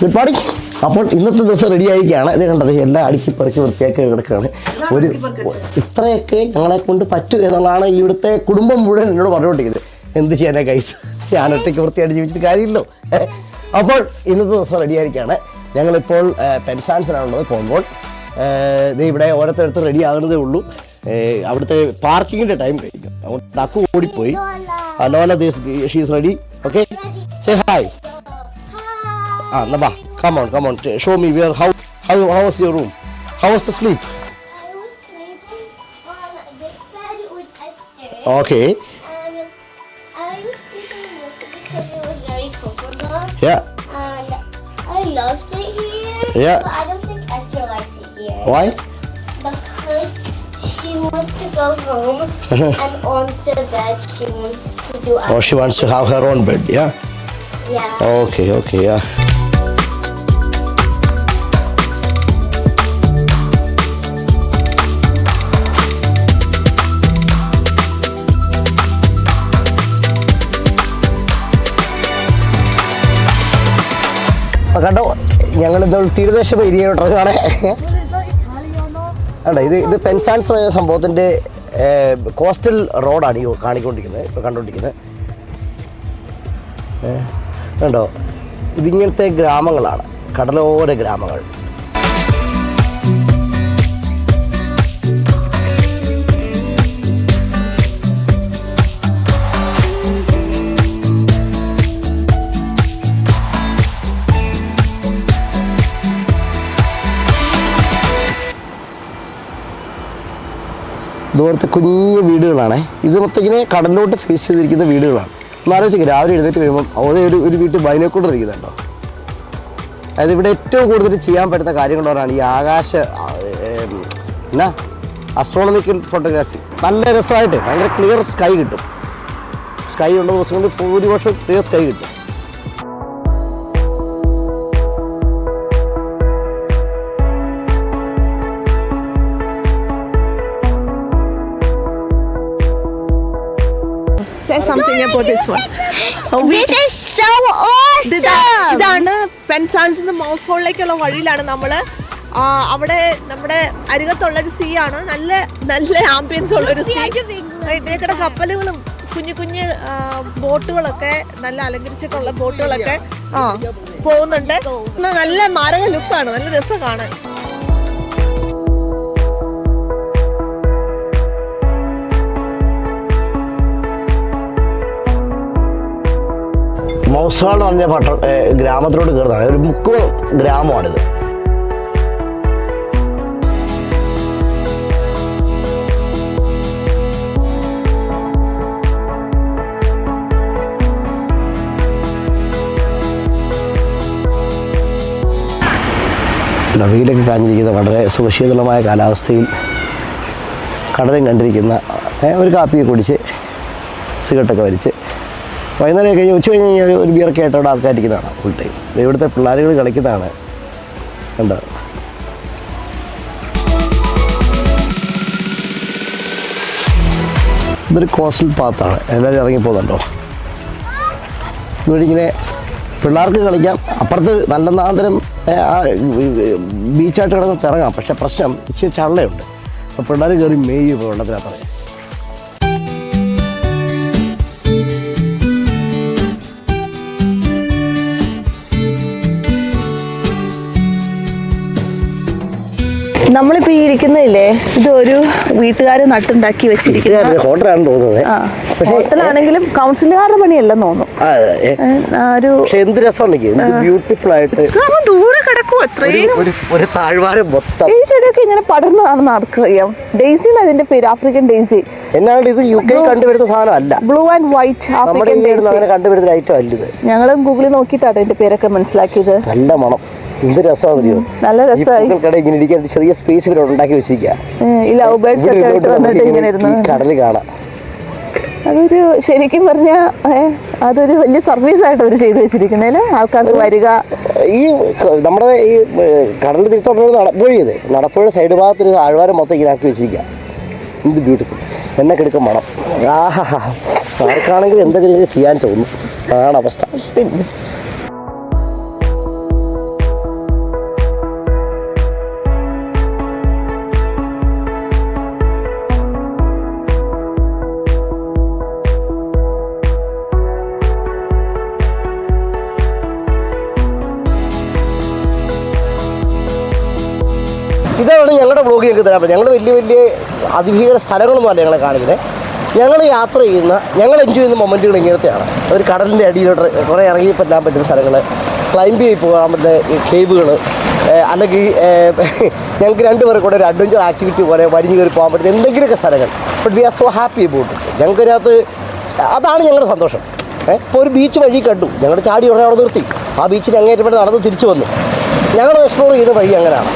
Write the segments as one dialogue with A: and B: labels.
A: Good morning അപ്പോൾ ഇന്നത്തെ ദിവസം റെഡി ആയിരിക്കുകയാണ്. ഇത് കണ്ടത് എല്ലാം അടുക്കി പെറുക്കി വൃത്തിയാക്കി കിടക്കുകയാണ്. ഒരു ഇത്രയൊക്കെ ഞങ്ങളെ കൊണ്ട് പറ്റൂ എന്നുള്ളതാണ് ഇവിടുത്തെ കുടുംബം മുഴുവൻ എന്നോട് പറഞ്ഞുകൊണ്ടിരിക്കുന്നത്. എന്ത് ചെയ്യാനാ കൈസ് ഞാൻ ഒറ്റയ്ക്ക് വൃത്തിയായിട്ട് ജീവിച്ചിട്ട് കാര്യമില്ലോ അപ്പോൾ ഇന്നത്തെ ദിവസം റെഡി ആയിരിക്കുകയാണ്. ഞങ്ങളിപ്പോൾ പെൻസാൻസിലാണുള്ളത് പോകുമ്പോൾ ഇത് ഇവിടെ ഓരോരുത്തരടുത്ത് റെഡി ആകുന്നതേ ഉള്ളൂ. അവിടുത്തെ പാർക്കിങ്ങിന്റെ ടൈം കഴിഞ്ഞു. അക്കു ഓടിപ്പോയി. അലോല she's ready okay say hi Ah, Naba, come on, come on. Show me where. How how how was your room? How was the sleep?
B: I was sleeping on this bed with Esther.
A: Okay.
B: And I was sleeping in this because it was very comfortable.
A: Yeah.
B: And I loved it here.
A: Yeah.
B: But I don't think Esther likes it here.
A: Why?
B: Because she wants to go home and onto the bed she wants to do
A: Oh, she wants to have her own bed. Yeah.
B: Yeah.
A: Okay. Okay. Yeah. കണ്ടോ? ഞങ്ങൾ തീരദേശ ഏരിയയിലോട്ടാണ് അല്ല ഇത് ഇത് പെൻസാൻസ് സംഭവത്തിന്റെ coastal റോഡാണ് ഈ കാണിക്കൊണ്ടിരിക്കുന്നത് കണ്ടുകൊണ്ടിരിക്കുന്നത് കണ്ടോ? ഇതിങ്ങനത്തെ ഗ്രാമങ്ങളാണ് കടലോര ഗ്രാമങ്ങൾ. ദൂരത്തെ കുഞ്ഞു വീടുകളാണേ. ഇത് മൊത്തം കടലിലോട്ട് ഫേസ് ചെയ്തിരിക്കുന്ന വീടുകളാണ്. എന്നാലോചിക്കുക രാവിലെ എഴുന്നേറ്റ് വരുമ്പോൾ അവിടെ ഒരു ഒരു വീട്ടിൽ ബൈനോക്കൂടെ ഇരിക്കുന്നുണ്ടോ? അതായത് ഇവിടെ ഏറ്റവും കൂടുതൽ ചെയ്യാൻ പറ്റുന്ന കാര്യങ്ങളോടാണ് ഈ ആകാശ എന്നാ? അസ്ട്രോണമിക്കൽ ഫോട്ടോഗ്രാഫി നല്ല രസമായിട്ട് ഭയങ്കര ക്ലിയർ സ്കൈ കിട്ടും. സ്കൈ ഉള്ള ദിവസങ്ങളിൽ ഭൂരിപക്ഷം ക്ലിയർ സ്കൈ കിട്ടും.
C: Something about this one. Oh, we-
B: This is so awesome!
C: ഇതാണ് പെൻസാൻസ് മൗസ് ഹോളിലേക്കുള്ള വഴിയിലാണ് നമ്മൾ ആ, അവിടെ നമ്മുടെ അരികത്തുള്ളൊരു സീ ആണ്. നല്ല നല്ല ആംബിയൻസ് ഉള്ള ഒരു സീ ഇതിലേക്കിടെ കപ്പലുകളും കുഞ്ഞു കുഞ്ഞു ബോട്ടുകളൊക്കെ നല്ല അലങ്കരിച്ചിട്ടുള്ള ബോട്ടുകളൊക്കെ ആ പോകുന്നുണ്ട്. നല്ല മാരക ലുക്കാണ് നല്ല രസം കാണാൻ
A: മൗസാൾ എന്ന് പറഞ്ഞ പട്ട ഗ്രാമത്തിലോട്ട് കയറുന്നതാണ്. ഒരു മുക്കു ഗ്രാമമാണിത്. വെയിലൊക്കെ കാഞ്ഞിരിക്കുന്ന വളരെ സുഖശീതളമായ കാലാവസ്ഥയിൽ കടലും കണ്ടിരിക്കുന്ന ഒരു കാപ്പിയൊക്കെ കുടിച്ച് സിഗരറ്റൊക്കെ വലിച്ച് വൈകുന്നേരം കഴിഞ്ഞ് ഉച്ച കഴിഞ്ഞ് കഴിഞ്ഞാൽ ഒരു ബിയറൊക്കെ ആയിട്ട് അവിടെ ആൾക്കാരിക്കുന്നതാണ് ഫുൾ ടൈം ഇവിടുത്തെ പിള്ളേരുകൾ കളിക്കുന്നതാണ്. കണ്ടോ? ഇതൊരു കോസ്റ്റൽ പാത്താണ് എല്ലാവരും ഇറങ്ങി പോകുന്നുണ്ടോ? ഇവിടെ ഇങ്ങനെ പിള്ളേർക്ക് കളിക്കാം. അപ്പുറത്ത് നല്ല നാന്തരം ബീച്ചായിട്ട് കിടന്ന് ഇറങ്ങാം പക്ഷെ പ്രശ്നം ഇച്ചിരി ചള്ളയുണ്ട്. അപ്പോൾ പിള്ളേർ കയറി മേയും ഇപ്പോൾ വെള്ളത്തിനകത്ത്
C: നമ്മളിപ്പോ ഈ ഇരിക്കുന്നില്ലേ ഇത് ഒരു വീട്ടുകാർ നട്ടുണ്ടാക്കി വെച്ചിരിക്കുന്നത്
A: ഹോട്ടലാണെന്ന് തോന്നുന്നത്.
C: ആ ഹോട്ടലാണെങ്കിലും കൗൺസിലുകാരുടെ പണിയല്ലെന്ന് തോന്നുന്നു. ഒരു
A: എന്ത് ബ്യൂട്ടിഫുൾ ആയിട്ട്.
C: ദൂരെ കിടക്കും
A: ഒരു താഴ്വാരം മൊത്തം.
C: ഈ ചെടിയൊക്കെ ഇങ്ങനെ പടർന്നതാണെന്ന് ആർക്കറിയാം. ഡെയ്സി അതിന്റെ പേര് ആഫ്രിക്കൻ ഡെയ്സി.
A: എന്നാണ് ഇത് യു കെ കണ്ടുവരുന്ന സാധനമല്ല
C: blue and white African daisy.
A: കണ്ടുവരുന്ന ഐറ്റം അല്ല
C: ഞങ്ങളും ഗൂഗിളിൽ നോക്കിയിട്ടാണ് ഇതിന്റെ പേരൊക്കെ മനസ്സിലാക്കിയത്.
A: നല്ല മണം. എന്ത് രസമാണെന്നറിയോ?
C: നല്ല
A: ഈ
C: രസമായി
A: പൂക്കൾക്കിടെ ഇങ്ങനെ ഇരിക്കാൻ ഒരു ചെറിയ സ്പേസ് ഇവിടെ ഉണ്ടാക്കി വെച്ചിരിക്കുക
C: ഈ ലവ് ബേർഡ്സ് ഒക്കെ ആയിട്ട് വന്നിട്ട് ഇങ്ങനെ ഇരുന്ന്
A: കടൽ കാണാം.
C: അതൊരു ശരിക്കും പറഞ്ഞ അതൊരു വലിയ സർവീസ് ആയിട്ട് അവർ ചെയ്തു വെച്ചിരിക്കുന്നതിൽ ആൾക്കാർക്ക് വരിക.
A: ഈ നമ്മുടെ ഈ കടൽ തിരിച്ചുള്ള നടപ്പുഴയത് നടപ്പുഴ സൈഡ് ഭാഗത്തൊരു ആഴ്വാരം മൊത്തം ഇങ്ങനെ ആക്കി വെച്ചിരിക്കുക എന്ത് ബ്യൂട്ടിഫുൾ എന്നെ കിടക്കും മണം. ആഹാ ആർക്കാണെങ്കിലും എന്തെങ്കിലും ചെയ്യാൻ തോന്നും. അതാണ് അവസ്ഥ. ബ്ലോഗ് തരാൻ പറ്റും. ഞങ്ങൾ വലിയ വലിയ അതിഭീകര സ്ഥലങ്ങളൊന്നും അല്ല ഞങ്ങളെ കാണിക്കുന്നത്. ഞങ്ങൾ യാത്ര ചെയ്യുന്ന ഞങ്ങൾ എൻജോയ് ചെയ്യുന്ന മൊമെന്റുകൾ ഇങ്ങനത്തെയാണ്. ഒരു കടലിന്റെ അടിയിലോട്ട് കുറേ ഇറങ്ങി പറ്റാൻ പറ്റുന്ന സ്ഥലങ്ങൾ ക്ലൈംബ് ചെയ്ത് പോകാൻ പറ്റുന്ന കേവുകൾ അല്ലെങ്കിൽ ഞങ്ങൾക്ക് രണ്ടുപേർ കൂടെ ഒരു അഡ്വഞ്ചർ ആക്ടിവിറ്റി പോലെ വരിഞ്ഞു കയറി പോകാൻ പറ്റുന്ന എന്തെങ്കിലുമൊക്കെ സ്ഥലങ്ങൾ. But we are so happy about ഞങ്ങൾക്കതിനകത്ത് അതാണ് ഞങ്ങളുടെ സന്തോഷം. ഇപ്പോൾ ഒരു ബീച്ച് വഴി കണ്ടു. ഞങ്ങൾ ചാടി ഉടനെ അവിടെ നിർത്തി. ആ ബീച്ചിൽ അങ്ങേറ്റപ്പെട്ട് നടന്ന് തിരിച്ചു വന്നു. ഞങ്ങൾ എക്സ്പ്ലോർ ചെയ്ത വഴി അങ്ങനെയാണ്.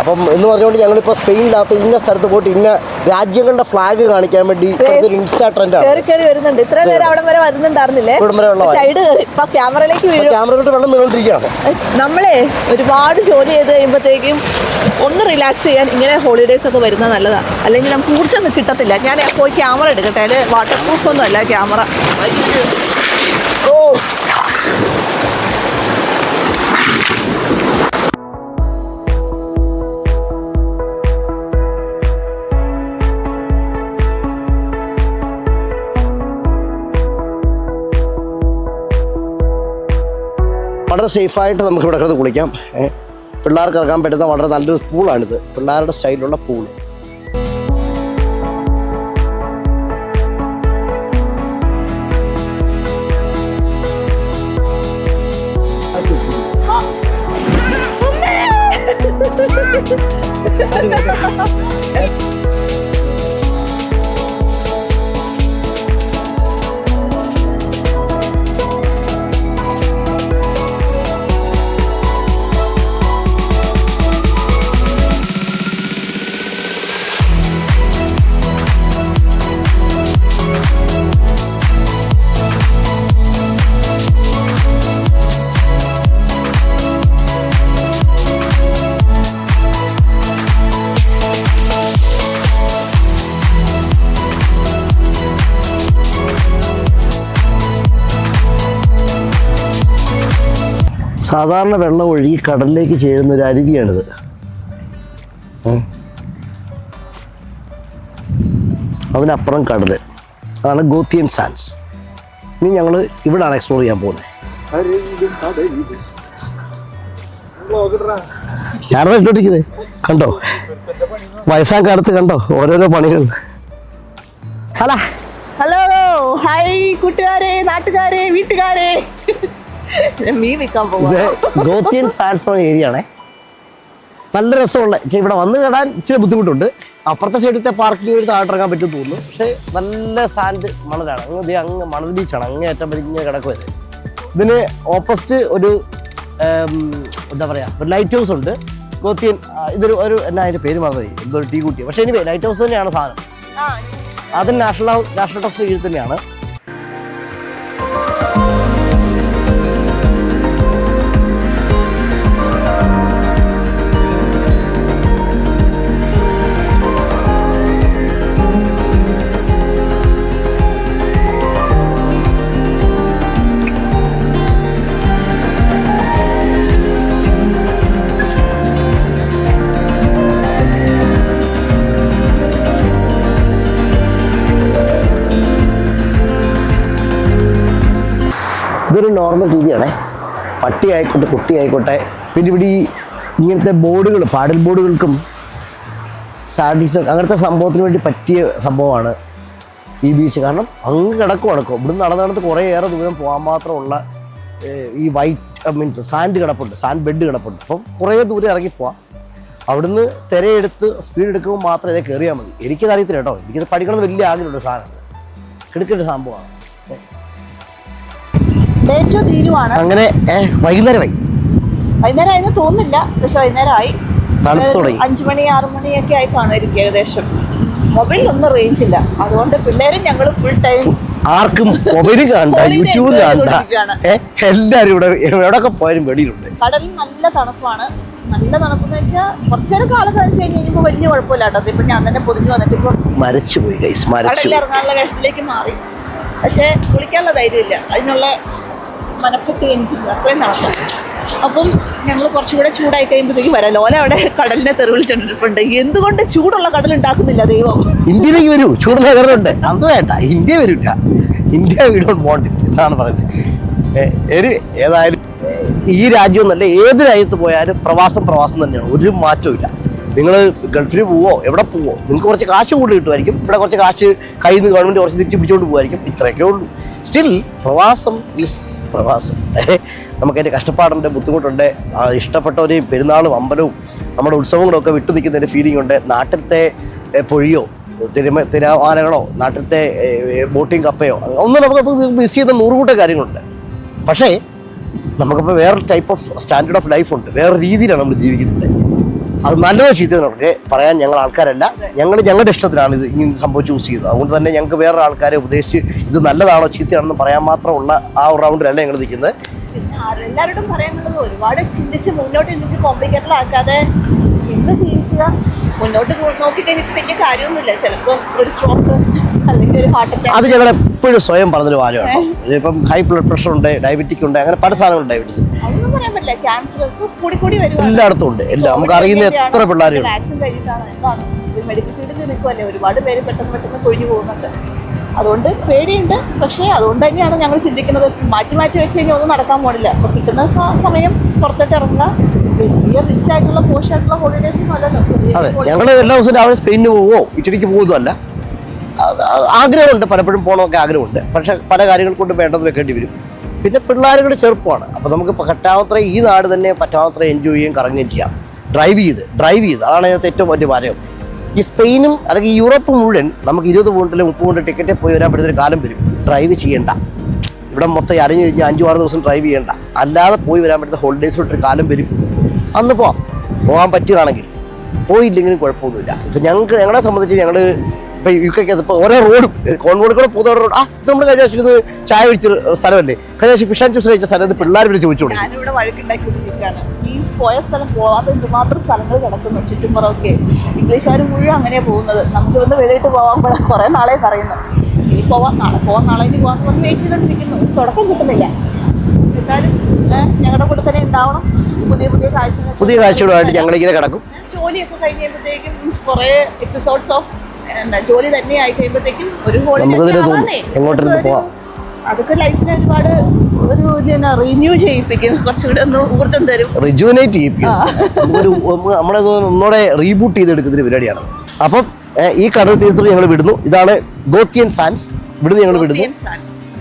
A: അപ്പം എന്ന് പറഞ്ഞുകൊണ്ട് ഞങ്ങളിപ്പോൾ സ്പെയിനിനകത്ത് ഇന്ന സ്ഥലത്ത് പോയിട്ട് ഇന്ന രാജ്യങ്ങളുടെ ഫ്ലാഗ് കാണിക്കാൻ വേണ്ടി ഇൻസ്റ്റാ ട്രെൻഡാണ്
C: കയറി കയറി വരുന്നുണ്ട്. ഇത്രയും നേരം അവിടെ വരെ വരുന്നുണ്ടായിരുന്നില്ലേ?
A: ഇവിടം വരെ ഉള്ള
C: സൈഡ് കയറി ഇപ്പൊ ക്യാമറയിലേക്ക് വീഴും.
A: ക്യാമറ വെള്ളം വീണോണ്ടിരിക്കുകയാണ്
C: നമ്മളെ ഒരുപാട് ജോലി ചെയ്ത് കഴിയുമ്പോഴത്തേക്കും ഒന്ന് റിലാക്സ് ചെയ്യാൻ ഇങ്ങനെ ഹോളിഡേസ് ഒക്കെ വരുന്നത് നല്ലതാണ് അല്ലെങ്കിൽ നമുക്ക് ഊർജം കിട്ടത്തില്ല. ഞാൻ പോയി ക്യാമറ എടുക്കട്ടെ. അത് വാട്ടർ പ്രൂഫ് ഒന്നും അല്ല ക്യാമറ. ഓ
A: വളരെ സേഫായിട്ട് നമുക്ക് ഇവിടെ കിടന്ന് കുളിക്കാം. പിള്ളേർക്ക് ഇറങ്ങാൻ പറ്റുന്ന വളരെ നല്ലൊരു പൂളാണിത്. പിള്ളേരുടെ സ്റ്റൈലിലുള്ള പൂൾ. സാധാരണ വെള്ളം ഒഴുകി കടലിലേക്ക് ചേരുന്ന ഒരു അരുവിയാണിത്. അതിനപ്പുറം കടൽ അതാണ് ഗോത്തിയൻ സാൻസ്. ഇനി ഞങ്ങൾ ഇവിടാണ് എക്സ്പ്ലോർ ചെയ്യാൻ പോകുന്നത്. ഞാനത് ഇട്ടോട്ടിരിക്കുന്നത് കണ്ടോ? വയസ്സാം കാലത്ത് കണ്ടോ? ഓരോരോ പണികൾ. ഹലോ
C: ഹലോ ഹായ് കൂട്ടുകാരെ നാട്ടുകാരെ വീട്ടുകാരെ. മീൻ വിൽക്കാൻ
A: ഇത് ഗോത്തിയൻ സാൻസ് ഏരിയ ആണേ നല്ല രസമുള്ള പക്ഷെ ഇവിടെ വന്ന് കേടാൻ ഇച്ചിരി ബുദ്ധിമുട്ടുണ്ട്. അപ്പുറത്തെ സൈഡിലത്തെ പാർക്കിംഗ് വഴി താഴ്ത്തിറങ്ങാൻ പറ്റും തോന്നുന്നു. പക്ഷേ നല്ല സാൻഡ് മണലാണ്. അങ്ങ് അങ്ങ് മണൽ ബീച്ചാണ് അങ്ങ് ഏറ്റവും വലിയ കിടക്കും ഇത്. ഇതിന് ഓപ്പോസിറ്റ് ഒരു എന്താ പറയുക ഒരു ലൈറ്റ് ഹൗസ് ഉണ്ട്. ഗോത്തിയൻ ഇതൊരു ഒരു എന്നാ അതിന്റെ പേര് മറന്നു ഒരു ടീ കുട്ടി പക്ഷേ ഇനി ലൈറ്റ് ഹൗസ് തന്നെയാണ് സാധനം. അത് നാഷണൽ നാഷണൽ ട്രസ്റ്റ് കീഴിൽ തന്നെയാണ്. നോർമൽ രീതിയാണ്. പട്ടി ആയിക്കോട്ടെ കുട്ടി ആയിക്കോട്ടെ പിന്നെ ഇവിടെ ഈ ഇങ്ങനത്തെ ബോർഡുകൾ പാടൽ ബോർഡുകൾക്കും സാഡീസ് അങ്ങനത്തെ സംഭവത്തിന് വേണ്ടി പറ്റിയ സംഭവമാണ് ഈ ബീച്ച്. കാരണം അങ്ങ് കിടക്കും കിടക്കും ഇവിടുന്ന് നടന്ന് നടന്ന് കുറേ ഏറെ ദൂരം പോകാൻ മാത്രമുള്ള ഈ വൈറ്റ് മീൻസ് സാൻഡ് കിടപ്പുണ്ട്. സാൻഡ് ബെഡ് കിടപ്പുണ്ട്. അപ്പം കുറേ ദൂരം ഇറങ്ങി പോവാം. അവിടുന്ന് തിരയെടുത്ത് സ്പീഡ് എടുക്കുമ്പോൾ മാത്രം ഇതേ കയറിയാൽ മതി. എനിക്കത് അറിയത്തില്ല കേട്ടോ. എനിക്കത് പഠിക്കണമെന്ന് വലിയ ആഗ്രഹമുണ്ട് സാധനം കിടക്കേണ്ട സംഭവമാണ്.
C: ഡേറ്റ് തീരുവാണ്.
A: അങ്ങനെ വൈകുന്നേരമായി.
C: വൈകുന്നേരം ആയെന്ന് തോന്നുന്നില്ല പക്ഷെ വൈകുന്നേരമായി. അഞ്ചു മണി ആറു മണിയൊക്കെ ആയി കാണുമായിരിക്കും ഏകദേശം. ഒന്നും റേഞ്ച് ഇല്ല അതുകൊണ്ട് പിള്ളേരും ഞങ്ങൾ ഫുൾ ടൈം
A: ആർക്കും മൊബൈലും കാണണ്ട യൂട്യൂബും കാണണ്ട. എല്ലാരും ഇവിടെ എവിടെയൊക്കെ പോയാലും വെളിയിലുണ്ട്.
C: കടലിൽ നല്ല തണുപ്പാണ്. നല്ല തണുപ്പെന്ന് വെച്ചാൽ കുറച്ചേരം കാലം കഴിച്ച് കഴിഞ്ഞ് കഴിഞ്ഞപ്പോൾ വലിയ കുഴപ്പമില്ല കേട്ടോ. ഇപ്പം ഞാൻ തന്നെ പൊതിഞ്ഞു വന്നിട്ട് ഇപ്പൊ
A: മരച്ചു പോയി
C: കടലിൽ ഇറങ്ങാനുള്ള വേഷത്തിലേക്ക് മാറി. പക്ഷേ കുളിക്കാനുള്ള ധൈര്യമില്ല. അതിനുള്ള മനക്കെട്ട് എനിക്ക് അത്രയും നടക്കും. അപ്പം ഞങ്ങൾ കുറച്ചുകൂടെ ചൂടായി കഴിയുമ്പോഴത്തേക്ക് വരാം. ലോല അവിടെ കടലിനെ തെറിവിളിച്ചിട്ടുണ്ട് എന്തുകൊണ്ട് ചൂടുള്ള കടൽ ഉണ്ടാക്കുന്നില്ല ദൈവം?
A: ഇന്ത്യയിലേക്ക് വരൂ. ചൂടുള്ള കടലുണ്ട്. അത് വേണ്ട. ഇന്ത്യ വരില്ല ഇന്ത്യ വി ഡോണ്ട് എന്നാണ് പറയുന്നത്. ഏതായാലും ഈ രാജ്യം എന്നല്ല ഏത് രാജ്യത്ത് പോയാലും പ്രവാസം പ്രവാസം തന്നെയാണ്. ഒരു മാറ്റവും ഇല്ല. നിങ്ങൾ ഗൾഫിൽ പോവോ? എവിടെ പോവോ? നിങ്ങൾക്ക് കുറച്ച് കാശ് കൂടുതൽ കിട്ടുമായിരിക്കും. ഇവിടെ കുറച്ച് കാശ് കയ്യിൽ നിന്ന് ഗവൺമെന്റ് കുറച്ച് തിരിച്ച് പിടിച്ചുകൊണ്ട് പോകുമായിരിക്കും ഇത്രയൊക്കെ ഉള്ളൂ. സ്റ്റിൽ പ്രവാസം ഇസ് പ്രവാസം. നമുക്കതിന്റെ കഷ്ടപ്പാടുണ്ട് ബുദ്ധിമുട്ടുണ്ട് ഇഷ്ടപ്പെട്ടവരെയും പെരുന്നാളും അമ്പലവും നമ്മുടെ ഉത്സവങ്ങളൊക്കെ വിട്ടു നിൽക്കുന്നതിന്റെ ഫീലിംഗ് ഉണ്ട്. നാട്ടിലത്തെ പൊഴിയോ തിരുമ തിരമാലകളോ നാട്ടിലത്തെ ബോട്ടിങ് കപ്പയോ ഒന്നും നമുക്ക് മിസ് ചെയ്യുന്ന നൂറുകൂട്ടം കാര്യങ്ങളുണ്ട്. പക്ഷേ നമുക്കിപ്പോൾ വേറെ type of standard of life ഉണ്ട്. വേറെ രീതിയിലാണ് നമ്മൾ ജീവിക്കുന്നത്. അത് നല്ലതോ ചീത്തതിനൊക്കെ പറയാൻ ഞങ്ങൾ ആൾക്കാരല്ല. ഞങ്ങൾ ഞങ്ങളുടെ ഇഷ്ടത്തിനാണ് ഇത് ഇങ്ങനെ സംഭവം ചൂസ് ചെയ്തത്. അതുകൊണ്ട് തന്നെ ഞങ്ങൾക്ക് വേറെ ആൾക്കാരെ ഉപദേശിച്ച് ഇത് നല്ലതാണോ ചീത്തയാണെന്ന് പറയാൻ മാത്രമുള്ള ആ റൗണ്ടിലല്ല ഞങ്ങൾ നിൽക്കുന്നത്.
C: എല്ലാവരോടും പറയാനുള്ളത് ഒരുപാട് ചിന്തിച്ച് മുന്നോട്ട് ചിന്തിച്ച് കോംപ്ലിക്കേറ്റഡ് ആക്കാതെ എന്ത് ജീവിക്കുക മുന്നോട്ട് നോക്കിക്കഴിഞ്ഞിട്ട് നോക്കി കഴിഞ്ഞിട്ട് വലിയ കാര്യമൊന്നുമില്ല. ചിലപ്പോൾ ഒരു സ്ട്രോക്ക്
A: അത് ഞങ്ങൾ എപ്പോഴും സ്വയം പറഞ്ഞൊരു കാര്യമാണ്. ഇപ്പം ഹൈ ബ്ലഡ് പ്രഷർ ഉണ്ട് ഡയബറ്റിക് ഉണ്ട് അങ്ങനെ പല സാധനങ്ങൾ ഡയബറ്റിസ് എല്ലായിടത്തും ഉണ്ട്. എല്ലാം നമുക്ക് അറിയുന്ന എത്ര പിള്ളേരുണ്ട്.
C: മെഡിക്കൽ ഫീൽഡിൽ നിൽക്കുമല്ലേ ഒരുപാട് പേര് പെട്ടെന്ന് പെട്ടെന്ന് കൊഴിഞ്ഞു പോകുന്നുണ്ട്. അതുകൊണ്ട് പേടിയുണ്ട്. പക്ഷേ അതുകൊണ്ട് തന്നെയാണ് ഞങ്ങൾ ചിന്തിക്കുന്നത്. മാറ്റി മാറ്റി വെച്ച് കഴിഞ്ഞാൽ ഒന്നും നടക്കാൻ പോണില്ല. അപ്പോൾ കിട്ടുന്ന സമയം പുറത്തോട്ട് ഇറങ്ങുക. വലിയ റിച്ച് ആയിട്ടുള്ള പോഷായിട്ടുള്ള ഹോളിഡേസ് ഒന്നും അല്ലല്ലോ.
A: അതെ. ഞങ്ങൾ എല്ലാ ദിവസവും രാവിലെ സ്പെയിനിന് പോവോ ഇറ്റലിക്ക് പോകുന്നതല്ല ആഗ്രഹമുണ്ട് പലപ്പോഴും പോകണമൊക്കെ ആഗ്രഹമുണ്ട്. പക്ഷേ പല കാര്യങ്ങൾ കൊണ്ട് വേണ്ടത് വെക്കേണ്ടി വരും. പിന്നെ പിള്ളേരുടെ ചെറുപ്പമാണ് അപ്പോൾ നമുക്ക് പറ്റാവത്ര ഈ നാട് തന്നെ പറ്റാവത്ര എൻജോയ് ചെയ്യുകയും കറങ്ങുകയും ചെയ്യാം. ഡ്രൈവ് ചെയ്ത് ഡ്രൈവ് ചെയ്ത്. അതാണ് അതിനകത്ത് ഏറ്റവും വലിയ പാചകം ഈ സ്പെയിനും അല്ലെങ്കിൽ യൂറോപ്പ് മുഴുവൻ നമുക്ക് ഇരുപത് പൗണ്ടിൽ മുപ്പത് പൗണ്ട് ടിക്കറ്റ് പോയി വരാൻ പറ്റുന്നൊരു കാലം വരും. ഡ്രൈവ് ചെയ്യേണ്ട. ഇവിടെ മൊത്തം അരഞ്ഞു കഴിഞ്ഞാൽ അഞ്ചു ആറ് ദിവസം ഡ്രൈവ് ചെയ്യേണ്ട. അല്ലാതെ പോയി വരാൻ പറ്റുന്ന ഹോളിഡേയ്സിലോട്ടൊരു കാലം വരും. അന്ന് പോവാം. പോകാൻ പറ്റുകയാണെങ്കിൽ പോയില്ലെങ്കിലും കുഴപ്പമൊന്നുമില്ല. ഇപ്പം ഞങ്ങൾക്ക് ഞങ്ങളെ സംബന്ധിച്ച് ഞങ്ങൾ ഇപ്പം യു കെക്ക് ഇപ്പോൾ ഓരോ റോഡും കോൺവോർഡ് കൂടെ പോകുന്ന റോഡ് ആ ഇത് നമ്മൾ കഴിഞ്ഞ ചായ കഴിച്ച സ്ഥലമല്ലേ? കഴിഞ്ഞ പ്രാവശ്യം ഫിഷ് ആൻഡ് ജ്യൂസ് കഴിച്ച സ്ഥലം പിള്ളേർ ഇവിടെ ചോദിച്ചു
C: ഞാനിവിടെ വഴക്കുണ്ടാക്കിക്കൊണ്ടിരിക്കുകയാണ്. ഈ പോയ സ്ഥലം പോവാതെ എന്തുമാത്രം സ്ഥലങ്ങൾ കിടക്കുന്നു ചുറ്റുമ്പുറമൊക്കെ ഇംഗ്ലീഷുകാർ മുഴുവൻ അങ്ങനെയാണ് പോകുന്നത്. നമുക്ക് ഇന്ന് വെളിയിട്ട് പോകാൻ കുറേ നാളെ പറയുന്നു. ഇനി പോവാം നാളെ പോവാം നാളെ ഇനി പോകാൻ പറഞ്ഞ് വെയിറ്റ് ചെയ്തുകൊണ്ടിരിക്കുന്നു തുടക്കം കിട്ടുന്നില്ല. എന്നാലും ഞങ്ങളുടെ കൂടെ തന്നെ ഉണ്ടാവണം. പുതിയ പുതിയ കാഴ്ചകൾ
A: പുതിയ കാഴ്ചകളുമായിട്ട് ഞങ്ങളിങ്ങനെ കിടക്കും.
C: ജോലിയൊക്കെ കഴിഞ്ഞപ്പോഴത്തേക്കും മീൻസ് കുറേ എപ്പിസോഡ്സ് ഓഫ് എന്താ ജോലി തന്നെ ആയി കഴിയുമ്പോഴത്തേക്കും ഒരു നമുക്കൊരു-
A: പോവാം.
C: അതൊക്കെ ലൈഫിനെ ഒരുപാട് ഒരു റിന്യൂ ചെയ്യിപ്പിക്കും. കുറച്ചുകൂടെ ഒന്ന് ഊർജം തരും.
A: റിജുവനേറ്റ് ചെയ്യിപ്പിക്കും. നമ്മളെ ഒന്നുകൂടെ റീബൂട്ട് ചെയ്തെടുക്കുന്ന പരിപാടിയാണ്. അപ്പം ഈ കടൽ തീരത്തിൽ ഞങ്ങൾ വിടുന്നു. ഇതാണ് ഗോത്തിയൻ സാൻസ് ഇവിടുന്ന് ഞങ്ങൾ വിടുന്നു.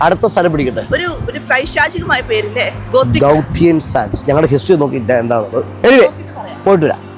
A: അടുത്ത സ്ഥലം പിടിക്കട്ടെ.
C: ഒരു ഒരു പൈശാചികമായ പേരില്ലേ?
A: ഗൗത്തിയൻ സാൻസ് ഞങ്ങളുടെ ഹിസ്റ്ററി നോക്കിയിട്ട് എന്താണെന്നുള്ളത്. എനിവേ പോയിട്ട് വരാം.